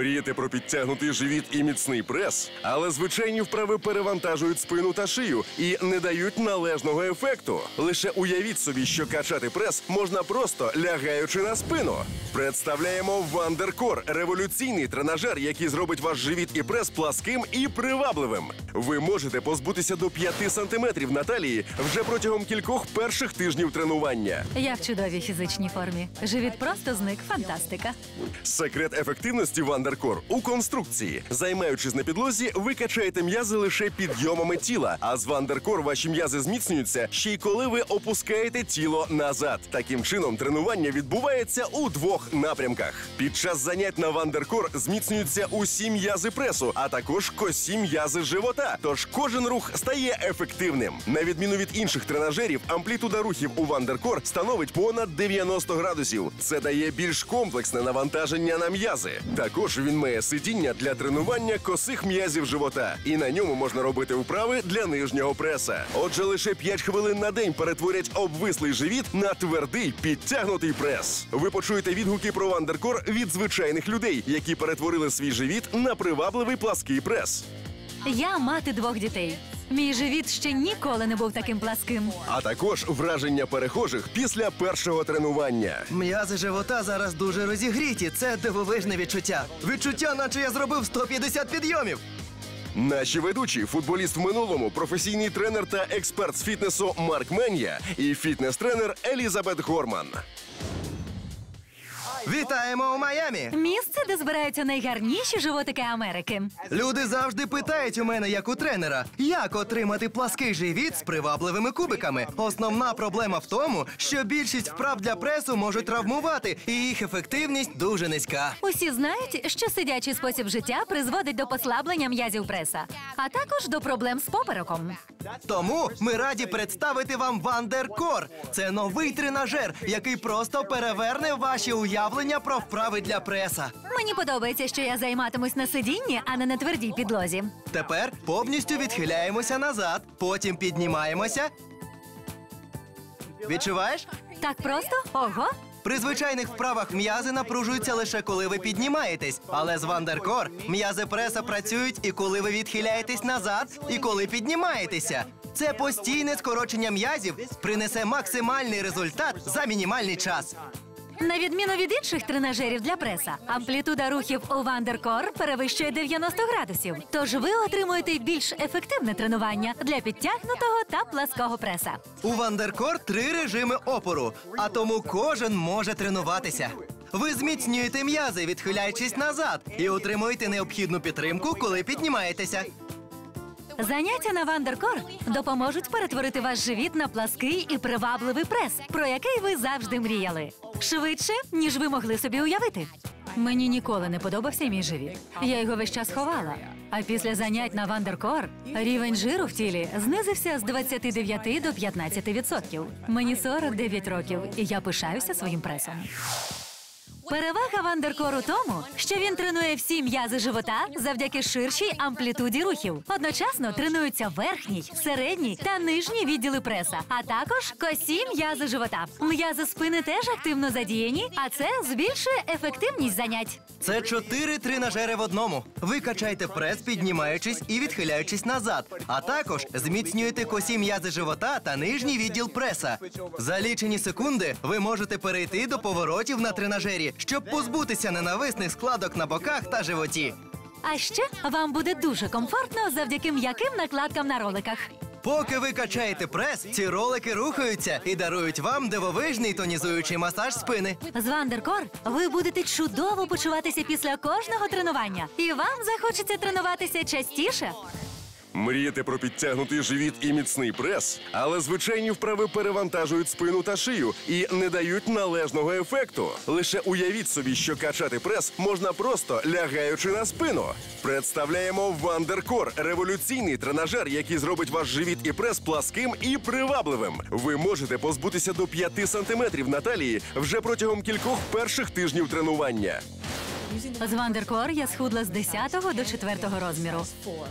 Мрієте про підтягнутий живіт і міцний прес, але звичайні вправи перевантажують спину та шию і не дають належного ефекту. Лише уявіть собі, що качати прес можна просто лягаючи на спину. Представляємо Вандеркор революційний тренажер, який зробить ваш живіт і прес пласким і привабливим. Ви можете позбутися до 5 сантиметрів на талії вже протягом кількох перших тижнів тренування. Я в чудовій фізичній формі. Живіт просто зник. Фантастика. Секрет ефективності Вандеркор у конструкції. Займаючись на підлозі, ви качаєте м'язи лише підйомами тіла. А з Вандеркор ваші м'язи зміцнюються ще й коли ви опускаєте тіло назад. Таким чином, тренування відбувається у двох напрямках. Під час занять на Вандеркор зміцнюються усі м'язи пресу, а також косі м'язи живота. Тож кожен рух стає ефективним. На відміну від інших тренажерів, амплітуда рухів у Вандеркор становить понад 90 градусів. Це дає більш комплексне навантаження на м'язи. Також він має сидіння для тренування косих м'язів живота, і на ньому можна робити вправи для нижнього преса. Отже, лише 5 хвилин на день перетворять обвислий живіт на твердий підтягнутий прес. Ви почуєте відгуки про Вандеркор від звичайних людей, які перетворили свій живіт на привабливий плаский прес. Я мати двох дітей. Мій живіт ще ніколи не був таким пласким. А також враження перехожих після першого тренування. М'язи живота зараз дуже розігріті. Це дивовижне відчуття. Відчуття, наче я зробив 150 підйомів. Наші ведучі, футболіст в минулому, професійний тренер та експерт з фітнесу Марк Меня і фітнес-тренер Елізабет Горман. Вітаємо у Майамі! Місце, де збираються найгарніші животики Америки. Люди завжди питають у мене, як у тренера, як отримати плаский живіт з привабливими кубиками. Основна проблема в тому, що більшість вправ для пресу можуть травмувати, і їх ефективність дуже низька. Усі знають, що сидячий спосіб життя призводить до послаблення м'язів преса, а також до проблем з попереком. Тому ми раді представити вам Вандеркор. Це новий тренажер, який просто переверне ваші уявлення про вправи для преса. Мені подобається, що я займатимусь на сидінні, а не на твердій підлозі. Тепер повністю відхиляємося назад, потім піднімаємося. Відчуваєш? Так просто? Ого! При звичайних вправах м'язи напружуються лише коли ви піднімаєтесь. Але з Вандеркор м'язи преса працюють і коли ви відхиляєтесь назад, і коли піднімаєтеся. Це постійне скорочення м'язів принесе максимальний результат за мінімальний час. На відміну від інших тренажерів для преса, амплітуда рухів у Вандеркор перевищує 90 градусів. Тож ви отримуєте більш ефективне тренування для підтягнутого та плаского преса. У Вандеркор три режими опору, а тому кожен може тренуватися. Ви зміцнюєте м'язи, відхиляючись назад, і отримуєте необхідну підтримку, коли піднімаєтеся. Заняття на Вандеркор допоможуть перетворити ваш живіт на плаский і привабливий прес, про який ви завжди мріяли. Швидше, ніж ви могли собі уявити. Мені ніколи не подобався мій живіт. Я його весь час ховала. А після занять на Вандеркор рівень жиру в тілі знизився з 29 до 15%. Мені 49 років, і я пишаюся своїм пресом. Перевага Вандеркор у тому, що він тренує всі м'язи живота завдяки ширшій амплітуді рухів. Одночасно тренуються верхній, середній та нижній відділи преса, а також косі м'язи живота. М'язи спини теж активно задіяні, а це збільшує ефективність занять. Це чотири тренажери в одному. Ви качаєте прес, піднімаючись і відхиляючись назад, а також зміцнюєте косі м'язи живота та нижній відділ преса. За лічені секунди ви можете перейти до поворотів на тренажері, щоб позбутися ненависних складок на боках та животі. А ще вам буде дуже комфортно завдяки м'яким накладкам на роликах. Поки ви качаєте прес, ці ролики рухаються і дарують вам дивовижний тонізуючий масаж спини. З Вандеркор ви будете чудово почуватися після кожного тренування, і вам захочеться тренуватися частіше. Мрієте про підтягнутий живіт і міцний прес, але звичайні вправи перевантажують спину та шию і не дають належного ефекту. Лише уявіть собі, що качати прес можна просто лягаючи на спину. Представляємо Вандеркор революційний тренажер, який зробить ваш живіт і прес пласким і привабливим. Ви можете позбутися до 5 сантиметрів на талії вже протягом кількох перших тижнів тренування. З Вандеркор я схудла з 10 до 4 розміру.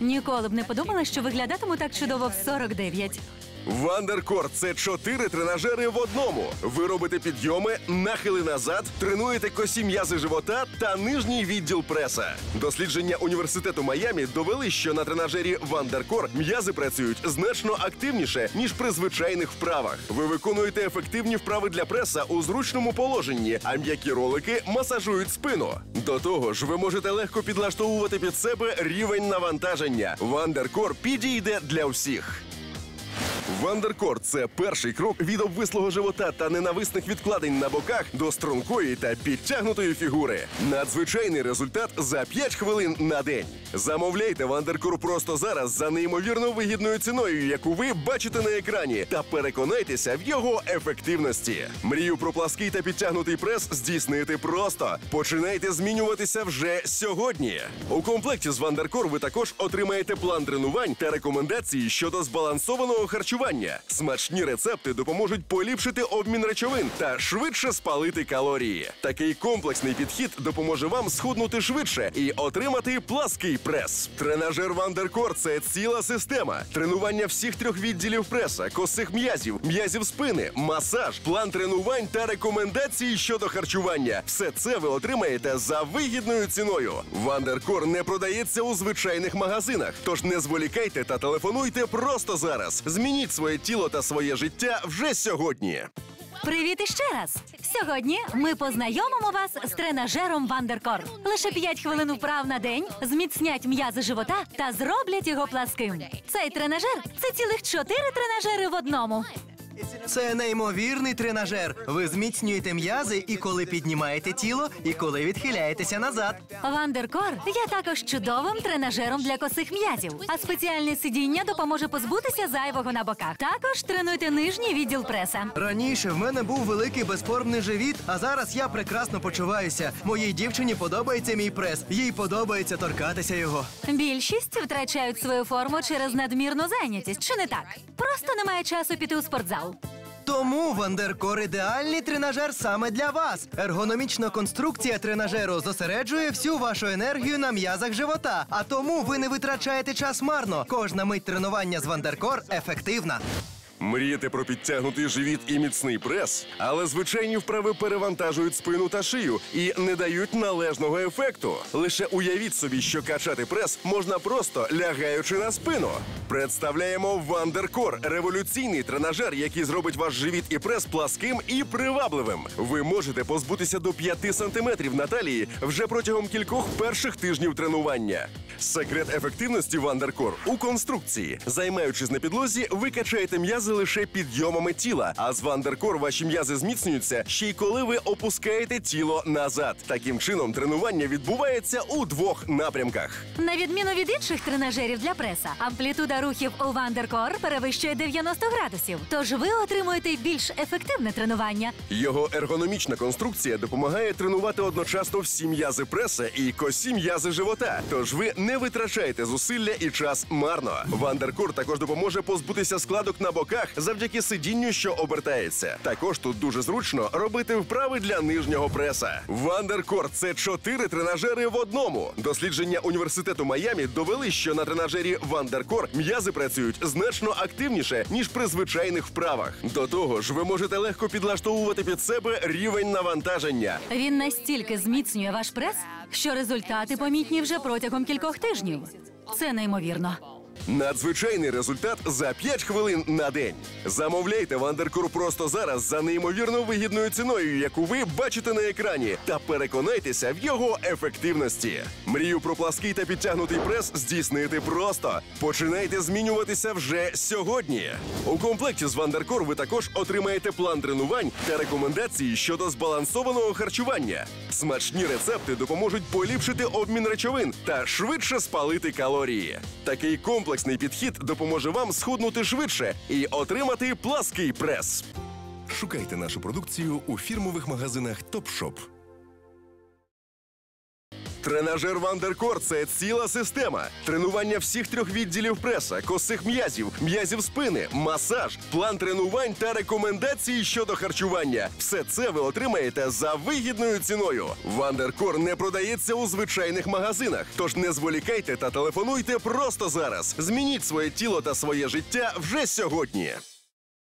Ніколи б не подумала, що виглядатиму так чудово в 49. Вандеркор це чотири тренажери в одному. Ви робите підйоми, нахили назад, тренуєте косі м'язи живота та нижній відділ преса. Дослідження університету Майамі довели, що на тренажері Вандеркор м'язи працюють значно активніше ніж при звичайних вправах. Ви виконуєте ефективні вправи для преса у зручному положенні, а м'які ролики масажують спину. До того ж, ви можете легко підлаштовувати під себе рівень навантаження. Вандеркор підійде для всіх. Вандеркор це перший крок від обвислого живота та ненависних відкладень на боках до стрункої та підтягнутої фігури. Надзвичайний результат за 5 хвилин на день. Замовляйте Вандеркор просто зараз за неймовірно вигідною ціною, яку ви бачите на екрані, та переконайтеся в його ефективності. Мрію про плаский та підтягнутий прес здійснити просто. Починайте змінюватися вже сьогодні. У комплекті з Вандеркор ви також отримаєте план тренувань та рекомендації щодо збалансованого харчування. Смачні рецепти допоможуть поліпшити обмін речовин та швидше спалити калорії. Такий комплексний підхід допоможе вам схуднути швидше і отримати плаский прес. Тренажер Вандеркор це ціла система. Тренування всіх трьох відділів преса, косих м'язів, м'язів спини, масаж, план тренувань та рекомендації щодо харчування. Все це ви отримаєте за вигідною ціною. Вандеркор не продається у звичайних магазинах, тож не зволікайте та телефонуйте просто зараз. Змініть своє тіло та своє життя вже сьогодні. Привіт іще раз! Сьогодні ми познайомимо вас з тренажером Вандеркор. Лише 5 хвилин вправ на день зміцнять м'язи живота та зроблять його пласким. Цей тренажер це цілих 4 тренажери в одному. Це неймовірний тренажер. Ви зміцнюєте м'язи і коли піднімаєте тіло, і коли відхиляєтеся назад. Вандеркор є також чудовим тренажером для косих м'язів, а спеціальне сидіння допоможе позбутися зайвого на боках. Також тренуйте нижній відділ преса. Раніше в мене був великий безформний живіт, а зараз я прекрасно почуваюся. Моїй дівчині подобається мій прес. Їй подобається торкатися його. Більшість втрачають свою форму через надмірну зайнятість, чи не так? Просто немає часу піти у спортзал. Тому Вандеркор ідеальний тренажер саме для вас. Ергономічна конструкція тренажеру зосереджує всю вашу енергію на м'язах живота, а тому ви не витрачаєте час марно. Кожна мить тренування з Вандеркор ефективна. Мрієте про підтягнутий живіт і міцний прес, але звичайні вправи перевантажують спину та шию і не дають належного ефекту. Лише уявіть собі, що качати прес можна просто лягаючи на спину. Представляємо Вандеркор революційний тренажер, який зробить ваш живіт і прес пласким і привабливим. Ви можете позбутися до 5 сантиметрів на талії вже протягом кількох перших тижнів тренування. Секрет ефективності Вандеркор у конструкції. Займаючись на підлозі, ви качаєте м'язи лише підйомами тіла. А з Вандеркор ваші м'язи зміцнюються ще й коли ви опускаєте тіло назад. Таким чином, тренування відбувається у двох напрямках. На відміну від інших тренажерів для преса, амплітуда рухів у Вандеркор перевищує 90 градусів. Тож ви отримуєте більш ефективне тренування. Його ергономічна конструкція допомагає тренувати одночасно всі м'язи преса і косі м'язи живота. Тож ви не витрачаєте зусилля і час марно. Вандеркор також допоможе позбутися складок на боках завдяки сидінню, що обертається. Також тут дуже зручно робити вправи для нижнього преса. Вандеркор це чотири тренажери в одному. Дослідження університету Майамі довели, що на тренажері Вандеркор м'язи працюють значно активніше ніж при звичайних вправах. До того ж, ви можете легко підлаштовувати під себе рівень навантаження. Він настільки зміцнює ваш прес, що результати помітні вже протягом кількох тижнів. Це неймовірно. Надзвичайний результат за 5 хвилин на день. Замовляйте Вандеркур просто зараз за неймовірно вигідною ціною, яку ви бачите на екрані, та переконайтеся в його ефективності. Мрію про плаский та підтягнутий прес здійснити просто. Починайте змінюватися вже сьогодні. У комплекті з Вандеркор ви також отримаєте план тренувань та рекомендації щодо збалансованого харчування. Смачні рецепти допоможуть поліпшити обмін речовин та швидше спалити калорії. Такий комплексний підхід допоможе вам схуднути швидше і отримати плаский прес. Шукайте нашу продукцію у фірмових магазинах Топшоп. Тренажер Вандеркор це ціла система. Тренування всіх трьох відділів преса, косих м'язів, м'язів спини, масаж, план тренувань та рекомендації щодо харчування. Все це ви отримаєте за вигідною ціною. Вандеркор не продається у звичайних магазинах. Тож не зволікайте та телефонуйте просто зараз. Змініть своє тіло та своє життя вже сьогодні.